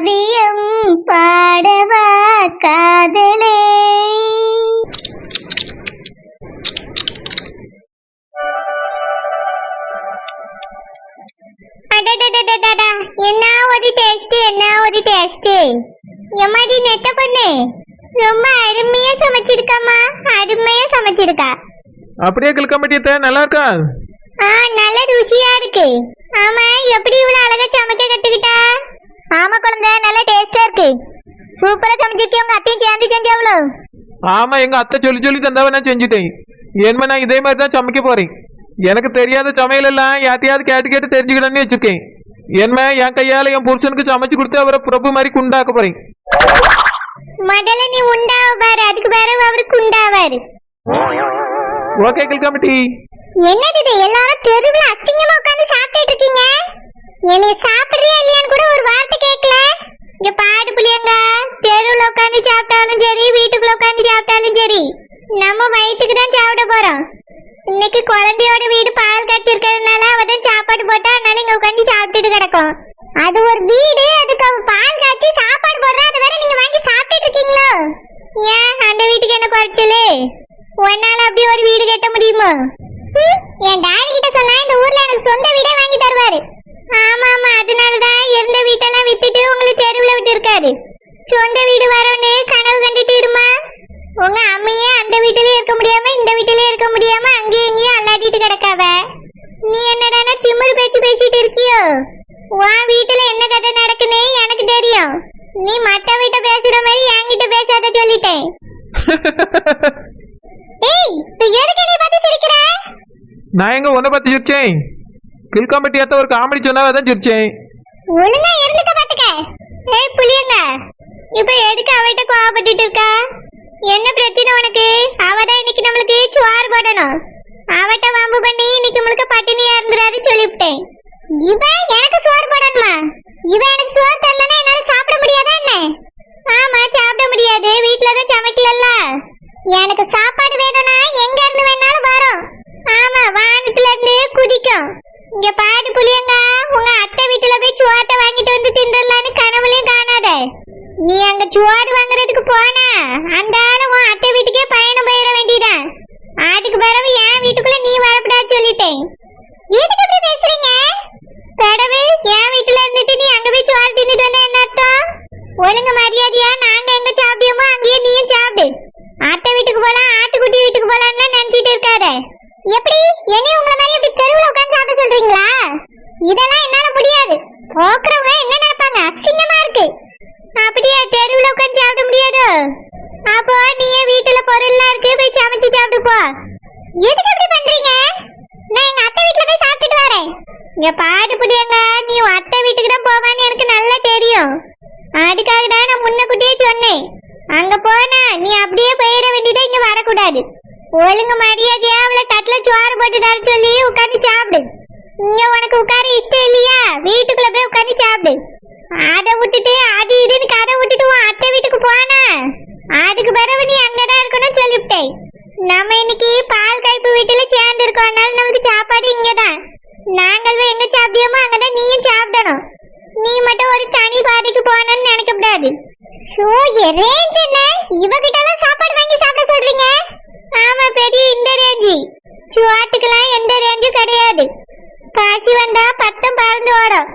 காவியம் பாடவா காதலே என்ன ஒரு டேஸ்ட் என்ன ஒரு டேஸ்ட் எம்மாடி நெட்ட பொண்ணு ரொம்ப அருமையா சமைச்சிருக்காமா அருமையா சமைச்சிருக்கா. அப்படியே கிழக்கம்பட்டியத்தை நல்லா இருக்கா ஆ நல்ல ருசியா இருக்கு. ஆமா எப்படி இவ்வளவு அழகா சமைக்க கத்துக்கிட்டா? ஆமா குழந்தை நல்ல டேஸ்டா இருக்கு. சூப்பரா சமைச்சிருக்கே உங்க அத்தையும் சேர்ந்து செஞ்சாவளோ ஆமா எங்க அத்தை சொல்லி சொல்லி தந்தாவ நான் செஞ்சுட்டேன். ஏன்மா நான் இதே மாதிரி தான் சமைக்க போறேன்? எனக்கு தெரியாத சமையல் எல்லாம் யாத்தையாவது கேட்டு கேட்டு தெரிஞ்சுக்கணும்னு வச்சிருக்கேன் ஏன்மா என் கையால என் புருஷனுக்கு சமைச்சு கொடுத்து அவரை பிரபு மாதிரி குண்டாக்க போறேன். முதல்ல நீ உண்டாவ பாரு அதுக்கு பிறகு அவருக்கு உண்டாவாரு ஓகே கிழக்கம்பட்டி என்னது இது? எல்லாரும் தெருவுல அசிங்கமா உட்கார்ந்து சாப்பிட்டுட்டு இருக்கீங்க? என்னைய சாப்பிடுறியா இல்லையான்னு கூட ஒரு வார்த்தை கேட்கல இங்க பாடு புளியங்க தெருவுல உட்கார்ந்து சாப்பிட்டாலும் சரி வீட்டுக்குள்ள உட்கார்ந்து சாப்பிட்டாலும் சரி நம்ம வயிற்றுக்கு தான் சாப்பிட போறோம் இன்னைக்கு குழந்தையோட வீடு பால் கட்டிருக்கிறதுனால அவதான் சாப்பாடு போட்டா அதனால இங்க உட்காந்து சாப்பிட்டுட்டு கிடக்கும். அது ஒரு வீடு அதுக்கு அவ பால் காய்ச்சி சாப்பாடு போடுறா அது வேற நீங்க வாங்கி சாப்பிட்டுட்டு இருக்கீங்களோ? ஏன் அந்த வீட்டுக்கு என்ன குறைச்சலு? உன்னால அப்படி ஒரு வீடு கட்ட முடியுமா? என் டாடி கிட்ட சொன்னா இந்த ஊர்ல எனக்கு சொந்த வீடே வாங்கி தருவாரு. ஆமா ஆமா அதனாலதான் இருந்த வீட்டெல்லாம் வித்துட்டு உங்களுக்கு தெருவுல விட்டு இருக்காரு சொந்த வீடு வரவுன்னு கனவு கண்டுட்டு இருமா? உங்க அம்மையே அந்த வீட்டிலே இருக்க முடியாம இந்த வீட்டிலே இருக்க முடியாம அங்கேயும் இங்கேயும் அல்லாட்டிட்டு கிடக்காவ? நீ என்னடானா திமிரு பேச்சு பேசிட்டு இருக்கியோ? உன் வீட்டுல என்ன கதை நடக்குன்னு எனக்கு தெரியும். நீ மத்த வீட்டை பேசுற மாதிரி என்கிட்ட பேசாத சொல்லிட்டேன். ஏய் நீ எதுக்கு நீ பார்த்து சிரிக்கிற? நான் எங்க உன்னை பார்த்து சிரிச்சேன்? கிழக்கம்பட்டி அத்தை ஒரு காமெடி சொன்னாவ தான் சிரிச்சேன். ஒழுங்கா இருந்துக்க பாத்துக்க ஏய் புளியங்க இப்ப எதுக்கு அவட்ட கோவப்பட்டுட்டு இருக்கா? என்ன பிரச்சனை உனக்கு? அவதான் இன்னைக்கு நம்மளுக்கு சுவார் போடணும். அவட்ட வம்பு பண்ணி இன்னைக்கு முழுக்க பட்டினியா இருந்துறாரு சொல்லிவிட்டேன். இவன் எனக்கு சோறு போடணுமா? இவன் எனக்கு சோறு தரலன்னா என்னால சாப்பிட முடியாதா என்ன? ஆமா சாப்பிட முடியாது. வீட்ல தான் சமைக்கலல்ல. எனக்கு சாப்பாடு வேணும்னா எங்க இருந்து வேணாலும் வரும் ஆமா வானத்துல இருந்து குதிக்கும் இங்க பாரு புளியங்க உங்க அத்தை வீட்டுல போய் சுவாட்டை வாங்கிட்டு வந்து தின்றலான்னு கனவுலயும் காணாத நீ அங்க சுவாடு வாங்குறதுக்கு போனா அந்த ஆளு உன் அத்தை வீட்டுக்கே பயணம் போயிட வேண்டியதான் அதுக்கு பிறகு என் வீட்டுக்குள்ள நீ வரக்கூடாது சொல்லிட்டேன் எதுக்கு இப்படி பேசுறீங்க கடவு என் வீட்டுல இருந்துட்டு நீ அங்க போய் சோறு தின்னுட்டு வந்தா என்ன அர்த்தம் ஒழுங்கு மரியாதையா? நாங்க எங்க சாப்பிடுவோமோ அங்கேயே நீயும் சாப்பிடு. அத்தை வீட்டுக்கு போலாம் ஆட்டுக்குட்டி வீட்டுக்கு போலாம்னு நினைச்சிட்டு இருக்காத. எப்படி? என்னைய உங்கள மாதிரி இப்படி தெருவுல உட்காந்து சாப்பிட சொல்றீங்களா? இதெல்லாம் என்னால முடியாது. போக்குறவங்க என்ன நினைப்பாங்க? அசிங்கமா இருக்கு. அப்படியா? தெருவுல உட்காந்து சாப்பிட முடியாது? அப்போ நீயே வீட்டுல பொருள்லாம் இருக்கு போய் சமைச்சு சாப்பிட்டு போ. எதுக்கு இப்படி பண்றீங்க? நான் எங்க அத்தை வீட்டுல போய் சாப்பிட்டுட்டு வரேன். இங்க பாட்டு புடியங்க நீ அத்தை வீட்டுக்கு தான் போவான்னு எனக்கு நல்லா தெரியும். அதுக்காக தான் நான் முன்னக்கூட்டியே சொன்னேன். அங்க போனா நீ அப்படியே போயிட வேண்டியதா இங்க வரக்கூடாது. ஒழுங்கு மரியாதையா அவளை தட்டுல சோறு போட்டு தர சொல்லி உட்காந்து சாப்பிடு. இங்க உனக்கு உட்கார இஷ்டம் இல்லையா? வீட்டுக்குள்ள போய் உட்காந்து சாப்பிடு. அதை விட்டுட்டு அது இதுன்னு கதை விட்டுட்டு உன் அத்தை வீட்டுக்கு போனா அதுக்கு பிறகு நீ அங்கதான் இருக்கணும் சொல்லிவிட்டேன். நம்ம இன்னைக்கு பால் கைப்பு வீட்டுல சேர்ந்து இருக்கோம். அதனால நமக்கு சாப்பாடு இங்கதான். நாங்கள் எங்க சாப்பிடியோமோ அங்கதான் நீயும் சாப்பிடணும். நீ மட்டும் ஒரு தனி பாதைக்கு போனன்னு நினைக்க கூடாது. ஷோ ரேஞ்ச் என்ன? இவகிட்ட எல்லாம் சாப்பாடு வாங்கி சாப்பிட சொல்றீங்க? ஆமா பெரிய இந்த ரேஞ்சு சுவாட்டுக்கெல்லாம் எந்த ரேஞ்சும் கிடையாது. காசி வந்தா பத்தம் பறந்து ஓடும்.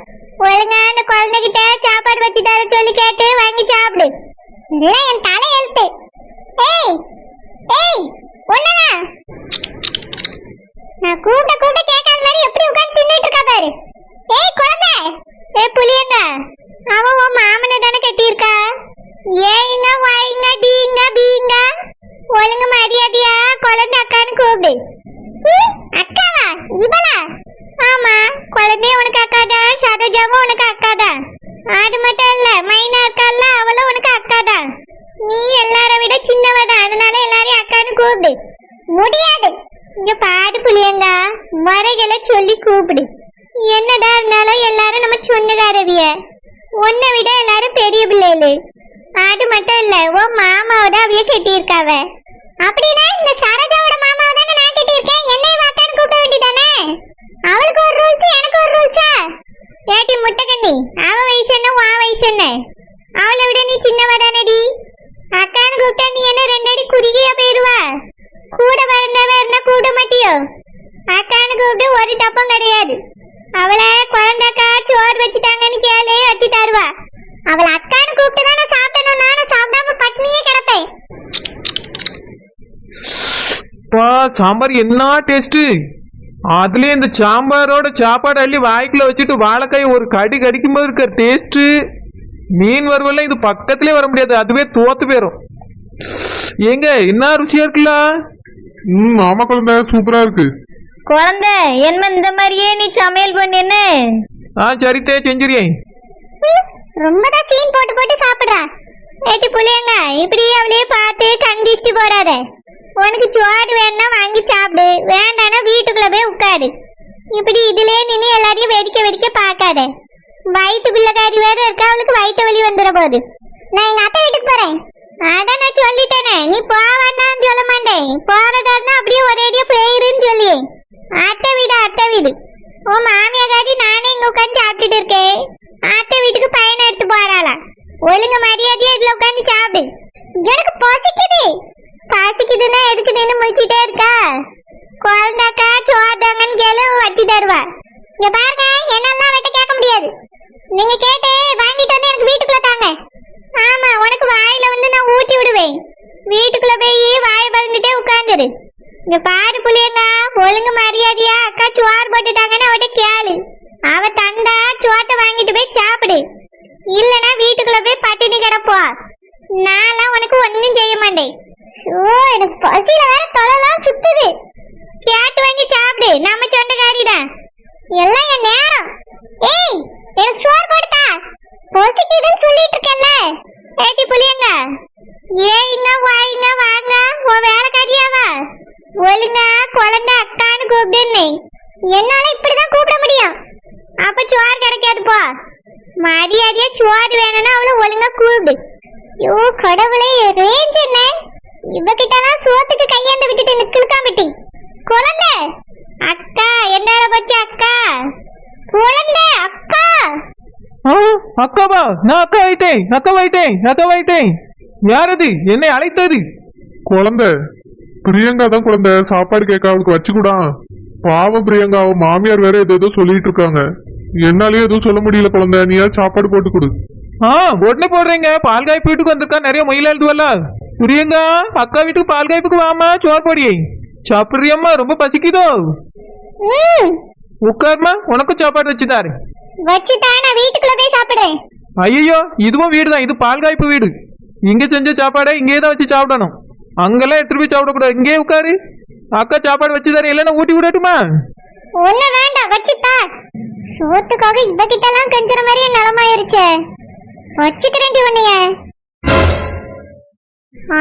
ஒழுங்கா அந்த குழந்தைகிட்ட சாப்பாடு வச்சு தர சொல்லி கேட்டு வாங்கி சாப்பிடு. இல்லை என் தலை எழுத்து. ஏய் ஏய் ஒண்ணா நான் கூட்ட கூட்ட கேட்காத மாதிரி எப்படி உட்கார்ந்து தின்னுட்டு இருக்கா பாரு ஏய் குழந்தை ஏய் புளியங்க அவன் உன் மாமனை தானே கட்டியிருக்கா? ஏங்க வாய்ங்க டீங்க பீங்க ஒழுங்கு மரியாதையா குழந்தை அக்கான்னு கூப்பிடு. அக்காவா? இவளா? ஆமா குழந்தைய உனக்கு அக்காதான் சரோஜாவும் உனக்கு அக்காதா அது மட்டும் இல்ல மைனா அக்கால அவளும் உனக்கு அக்காதா நீ எல்லாரை விட சின்னவதா அதனால எல்லாரையும் அக்கான்னு கூப்பிடு. முடியாது. இங்க பாடு புளியங்க முறைகளை சொல்லி கூப்பிடு. என்னடா இருந்தாலும் எல்லாரும் நம்ம சொந்தக்காரவிய? உன்னை விட எல்லாரும் பெரிய பிள்ளைகளு. அது மட்டும் இல்ல உன் மாமாவை தான் அவிய கட்டியிருக்காவ. அப்படின்னா இந்த சரோஜாவோட மாமாவை தானே நான் கட்டியிருக்கேன்? என்னை வாக்கான்னு கூப்பிட வேண்டியதானே? அவளுக்கு ஒரு ரூல்ஸ் எனக்கு ஒரு ரூல்ஸா ஏட்டி முட்டைக்கண்ணி அவ வயசு என்ன உன் வயசு என்ன? அவளை விட நீ சின்னவ தானடி? அக்கான்னு கூப்பிட்டா நீ என்ன ரெண்டடி குறுகியா போயிருவா? கூட பிறந்தவ இருந்தா கூட மாட்டியோ? அக்கான்னு கூப்பிட்டு ஒரு தப்பம் கிடையாது. அவளை குழந்தைக்கா சோறு வச்சுட்டாங்கன்னு கேளு வச்சு தருவா. அவளை அக்கான்னு கூப்பிட்டு தான் நான் சாப்பிட்டணும் நானும் சாப்பிடாம பட்னியே கிடப்பேன். பா சாம்பார் என்ன டேஸ்ட் அதுலயும் இந்த சாம்பாரோட சாப்பாடு அள்ளி வாய்க்குள்ள வச்சுட்டு வாழைக்காய் ஒரு கடி கடிக்கும் போது இருக்கிற டேஸ்ட் மீன் வறுவல்லாம் இது பக்கத்திலே வர முடியாது. அதுவே தோத்து போயிரும். ஏங்க என்ன ருசியா இருக்குல்ல? ம் ஆமா குழந்தை. சூப்பரா இருக்கு. குழந்தை என்ன இந்த மாதிரியே நீ சமையல் பண்ணு ஆ சரித்தே செஞ்சுறியே ரொம்ப தான் சீன் போட்டு போட்டு சாப்பிடுறா. ஏட்டி புளியங்க இப்படி அவளையே பார்த்து கண்டிச்சுட்டு போடாத உனக்கு சோறு வேணா வாங்கி சாப்பிடு வேண்டானா வீட்டுக்குள்ள போய் உட்காரு. இப்படி இதுலயே நின்று எல்லாரையும் வெடிக்க வெடிக்க பார்க்காத. வயிற்று பிள்ளைக்காரி வேற இருக்கா அவளுக்கு வயிற்று வலி வந்துட போகுது நான் எங்க அத்தை வீட்டுக்கு போறேன். அதான் நான் சொல்லிட்டேனே. நீ போவாண்டான்னு சொல்ல மாட்டேன். போறதா இருந்தா அப்படியே ஒரேடியா போயிருன்னு சொல்லி. அத்தை வீடு அத்தை வீடு. ஓ மாமியாக்காரி நானே இங்க உட்காந்து சாப்பிட்டுட்டு இருக்கேன். அத்தை வீட்டுக்கு பையனை எடுத்து போறாளா? ஒழுங்கு மரியாதையா இதுல உட்காந்து சாப்பிடு. எனக்கு பசிக்குது. பசிக்குதுன்னா எதுக்கு நின்று முழிச்சிட்டே இருக்கா? குழந்தாக்கா சோதாங்கன்னு கேளு வச்சு தருவா. இங்க பாருங்க என்னெல்லாம் வெட்ட கேட்க முடியாது. நீங்க கேட்டு வாங்கிட்டு வந்து எனக்கு வீட்டுக்குள்ள தாங்க. ஆமா உனக்கு வாயில வந்து நான் ஊட்டி விடுவேன். வீட்டுக்குள்ள போய் வாய் பறந்துட்டே உட்காந்துரு. இங்க பாரு புளியங்க ஒழுங்கு மரியாதையா அக்கா சோறு போட்டுட்டாங்கன்னு அவட்ட கேளு. அவ தந்தா சோத்தை வாங்கிட்டு போய் சாப்பிடு. இல்லனா வீட்டுக்குள்ள போய் பட்டினி கிடப்போ. நான்லாம் உனக்கு ஒன்றும் செய்ய மாட்டேன். ஓ எனக்கு பசியில வேற தொலைலாம் சுத்துது. கேட்டு வாங்கி சாப்பிடு நம்ம சொந்தக்காரி தான் எல்லாம் என் நேரம். ஏய் எனக்கு சோறு யோசிக்கிறதுன்னு சொல்லிட்டு இருக்கேன்ல. ஏட்டி புளியங்க. ஏங்க வாங்க வாங்க. உன் வேலைக்காரியாவா? ஒழுங்கா குழந்த அக்கான்னு கூப்பிடுன்னு. என்னால இப்படிதான் கூப்பிட முடியும். அப்ப சோறு கிடைக்காது போ. மரியாதையா சோறு வேணும்னா அவளை ஒழுங்கா கூப்பிடு. ஐயோ கடவுளே ரேஞ்ச் என்ன? இவகிட்ட சோத்துக்கு கையாண்டு விட்டுட்டு நிக்கலுக்காமட்டி குழந்தை அக்கா என்னால போச்சு அக்கா குழந்தை அக்கா ஆ, அக்காவா நான் அக்கா வைத்தேன் அக்கா வைத்தேன் அக்கா வைத்தேன் யார் அது என்னை அழைத்தது. குழந்தை பிரியங்கா தான் குழந்தை. சாப்பாடு கேட்க அவளுக்கு வச்சுக்கூடா. பாவம் பிரியங்கா அவ மாமியார் வேற ஏதோ ஏதோ சொல்லிட்டு இருக்காங்க. என்னாலயே எதுவும் சொல்ல முடியல குழந்தை. நீயா சாப்பாடு போட்டு கொடு ஆ உடனே போடுறீங்க. பால் காய்ப்பு வீட்டுக்கு வந்திருக்கா. நிறைய மயில் எழுதுவல்ல புரியுங்க அக்கா வீட்டுக்கு பால் காய்ப்புக்கு வாமா சோறு போடியே. சாப்பிடுறியம்மா ரொம்ப பசிக்குதோ? ம். உட்காருமா உனக்கும் சாப்பாடு வச்சுதாரு. வச்சுட்டா நான் வீட்டுக்குள்ள போய் சாப்பிடுறேன் ஐயோ இதுவும் வீடு தான் இது பால் காய்ப்பு வீடு. இங்க செஞ்ச சாப்பாடை இங்கே தான் வச்சு சாப்பிடணும். அங்கெல்லாம் எடுத்துட்டு போய் சாப்பிடக்கூடாது. இங்கே உட்காரு. அக்கா சாப்பாடு வச்சு தரேன். இல்லைன்னா ஊட்டி விடட்டுமா? ஒண்ணு வேண்டாம். வச்சுட்டா சோத்துக்காக இவகிட்ட எல்லாம் கெஞ்சுற மாதிரியே நிலமாயிருச்சே. வச்சுக்கிறேன்டி உன்னைய.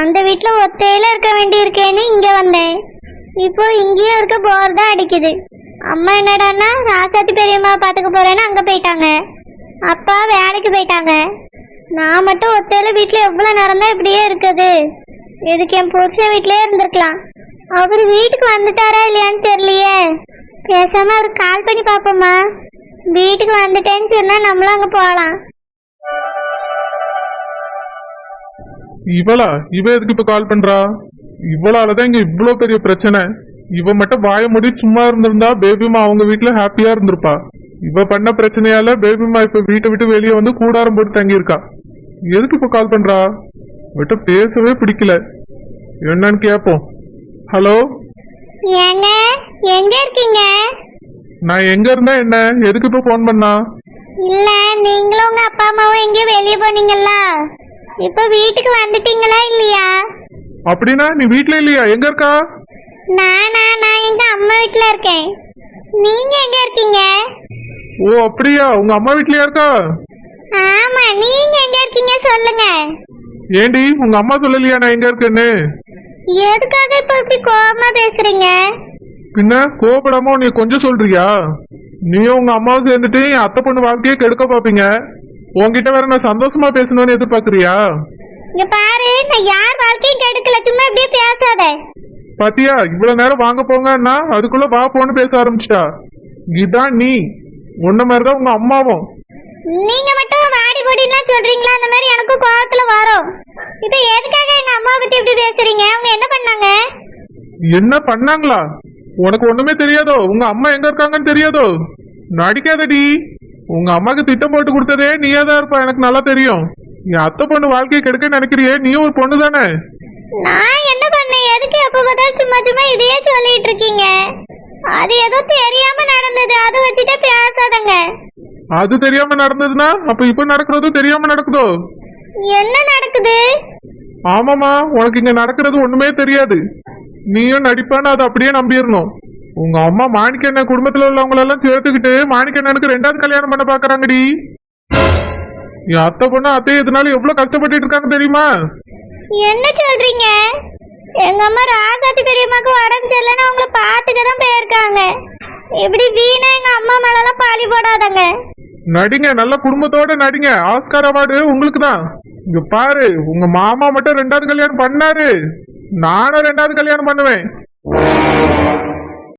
அந்த வீட்ல ஒத்தையில இருக்க வேண்டி இருக்கேன்னு இங்க வந்தேன். இப்போ இங்கேயும் இருக்க போர் தான் அடிக்குது. அம்மா என்னடான்னா ராசாத்தி பெரியம்மா பாத்துக்க போறேன்னு அங்க போயிட்டாங்க. அப்பா வேலைக்கு போயிட்டாங்க. நான் மட்டும் ஒத்தையில வீட்டில் எவ்வளவு நேரம் தான் இப்படியே இருக்குது? இதுக்கு என் புருஷன் வீட்லயே இருந்திருக்கலாம். அவர் வீட்டுக்கு வந்துட்டாரா இல்லையான்னு தெரியலையே. பேசாம அவர் கால் பண்ணி பாப்போமா வீட்டுக்கு வந்துட்டேன்னு சொன்னா நம்மளும் அங்க போகலாம். இவளா? இவ எதுக்கு இப்ப கால் பண்றா? இவளாலதான் இங்க இவ்வளவு பெரிய பிரச்சனை. இவ மட்டும் வாய மூடி சும்மா இருந்திருந்தா பேபிமா அவங்க வீட்ல ஹாப்பியா இருந்திருப்பா. இவ பண்ண பிரச்சனையால பேபிமா இப்ப வீட்டை விட்டு வெளியே வந்து கூடாரம் போட்டு தங்கியிருக்கா. எதுக்கு இப்ப கால் பண்றா? விட்ட பேசவே பிடிக்கல. என்னன்னு கேப்போம். ஹலோ ஏங்க எங்க இருக்கீங்க? நான் எங்க இருந்தா என்ன? எதுக்கு இப்ப போன் பண்ணா? இல்ல நீங்களும் உங்க அப்பா அம்மாவும் எங்கேயோ வெளியே போனீங்களா இப்ப வீட்டுக்கு வந்துட்டீங்களா இல்லையா? அப்படின்னா நீ வீட்ல இல்லையா? எங்க இருக்கா? நானா நான் எங்க அம்மா வீட்ல இருக்கேன். நீங்க எங்க இருக்கீங்க? ஓ அப்படியா? உங்க அம்மா வீட்லயா இருக்கா? ஆமா நீங்க எங்க இருக்கீங்க சொல்லுங்க. ஏண்டி உங்க அம்மா சொல்லலையா நான் எங்க இருக்கேன்னு? எதுக்காக இப்ப இப்படி கோவமா பேசுறீங்க? பின்ன கோபப்படாம நீ கொஞ்சம் சொல்றியா? நீயும் உங்க அம்மாவும் சேர்ந்துட்டு என் அத்தை பொண்ணு வாழ்க்கையை கெடுக்க பாப்பீங்க உன்கிட்ட வேற நான் சந்தோஷமா பேசணும்னு எதிர்பார்க்கறியா? இங்க பாரு நான் யார் வாழ்க்கையும் கெடுக்கல. சும்மா இப்படியே பேசாத. பாத்தியா? இவ்வளவு நேரம் வாங்க போங்கன்னா அதுக்குள்ள வா போன்னு பேச ஆரம்பிச்சிட்டா. இதான் நீ. உன்ன மாதிரிதான் உங்க அம்மாவும். நீங்க மட்டும் வாடி பொடிலாம் சொல்றீங்களா? அந்த மாதிரி எனக்கும் கோவத்துல வரும். இப்ப எதுக்காக எங்க அம்மா பத்தி இப்படி பேசுறீங்க? அவங்க என்ன பண்ணாங்க? என்ன பண்ணாங்களா? உனக்கு ஒண்ணுமே தெரியாதோ? உங்க அம்மா எங்க இருக்காங்கன்னு தெரியாதோ? நடிக்காதடி உங்க அம்மாக்கு திட்டம் போட்டு கொடுத்ததே நீயே தான் இருப்ப. எனக்கு நல்லா தெரியும். என் அத்தை பொண்ணு வாழ்க்கையை கெடுக்க நினைக்கிறியே? நீயும் ஒரு பொண்ணு தானே நான் என்ன பண்ணேன்? எதுக்கு எப்ப பார்த்தாலும் சும்மா சும்மா இதையே சொல்லிட்டு இருக்கீங்க? அது ஏதோ தெரியாம நடந்தது. அதை வச்சுட்டு பேசாதங்க. அது தெரியாம நடந்ததுன்னா அப்ப இப்ப நடக்கிறதும் தெரியாம நடக்குதோ? என்ன நடக்குது? ஆமாமா உனக்கு இங்க நடக்கிறது ஒண்ணுமே தெரியாது. நீயும் நடிப்பான்னு அதை அப்படியே நம்பிடணும். உங்க அம்மா மாணிக்கண்ண குடும்பத்துல உள்ளவங்க எல்லாம் சேர்த்துக்கிட்டு மாணிக்கண்ணனுக்கு ரெண்டாவது கல்யாணம் பண்ண பாக்குறாங்கடி. என் அத்தை பொண்ணு அத்தை இதனால எவ்வளவு கஷ்டப்பட்டுட்டு இருக்காங்க தெரியுமா? என்ன சொல்றீங்க? எங்க அம்மா ராசாத்தி பெரியம்மாக்கு உடம்பு சரியில்லைன்னு அவங்கள பாத்துக்க தான் போயிருக்காங்க. இப்படி வீணா எங்க அம்மா மேலலாம் பாலி போடாதங்க. நடிங்க நல்ல குடும்பத்தோட நடிங்க. ஆஸ்கார் அவார்டு உங்களுக்கு தான். இங்க பாரு உங்க மாமா மட்டும் ரெண்டாவது கல்யாணம் பண்ணாரு. நானும் ரெண்டாவது கல்யாணம் பண்ணுவேன்.